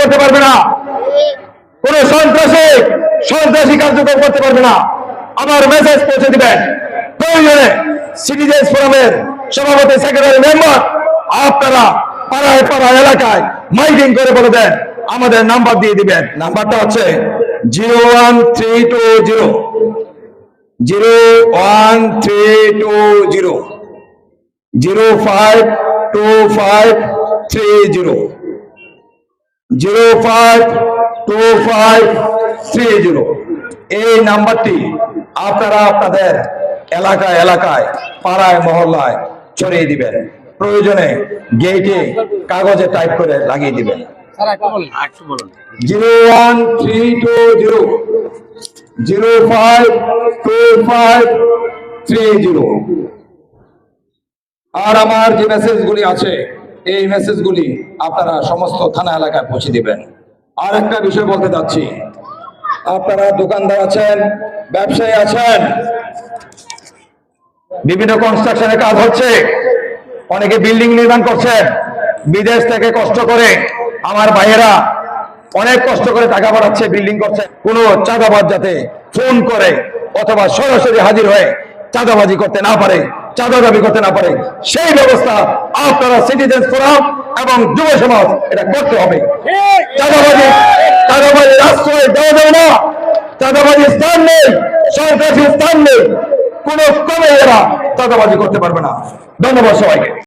করতে পারবে না। কোন সন্ত্রাসী সন্ত্রাসী কার্যক্রম করতে পারবে না। আমার মেসেজ পৌঁছে দিবেন। প্রয়োজনে সিটিজেন্স ফোরামের সভাপতি সেক্রেটারি মেম্বার আপনারা পাড়ায় পাড়ায়, এলাকায় মাইকিং করে বলে দেন। আমাদের নাম্বার দিয়ে দিবেন। নাম্বারটা হচ্ছে zero one three two zero zero one three two zero zero five two five three zero zero five two five three zero এই নাম্বারটি আপনারা আপনাদের এলাকায় এলাকায় পাড়ায় মহল্লায় ছড়িয়ে দিবেন। প্রয়োজনে গেটে কাগজে টাইপ করে লাগিয়ে দিবেন। স্যার একটু বলুন। একটু বলুন। Zero one three two zero zero five two five three zero আর আমার যে মেসেজগুলি আছে এই মেসেজগুলি আপনারা সমস্ত থানা এলাকায় পৌঁছে দিবেন। আর একটা বিষয় বলতে যাচ্ছি। আপনারা দোকানদার আছেন, ব্যবসায়ী আছেন, বিভিন্ন কনস্ট্রাকশনের কাজ হচ্ছে, অনেকে বিল্ডিং নির্মাণ করছেন, বিদেশ থেকে কষ্ট করে আমার ভাইয়েরা অনেক কষ্ট করে টাকা পাঠাচ্ছে বিল্ডিং করছে। কোনো চাঁদাবাজ যাতে ফোন করে অথবা সরাসরি হাজির হয়ে চাঁদাবাজি করতে না পারে চাঁদা দাবি করতে না পারে, সেই ব্যবস্থা আপনারা সিটিজেন ফোরাম এবং যুব সমাজ এটা করতে হবে। চাঁদাবাজি চাঁদাবাজি আশ্রয় দেওয়া যাবে না। চাঁদাবাজি স্থান নেই সরকারি স্থান নেই, কোন ক্রমে এরা চাঁদাবাজি করতে পারবে না। ধন্যবাদ সবাইকে।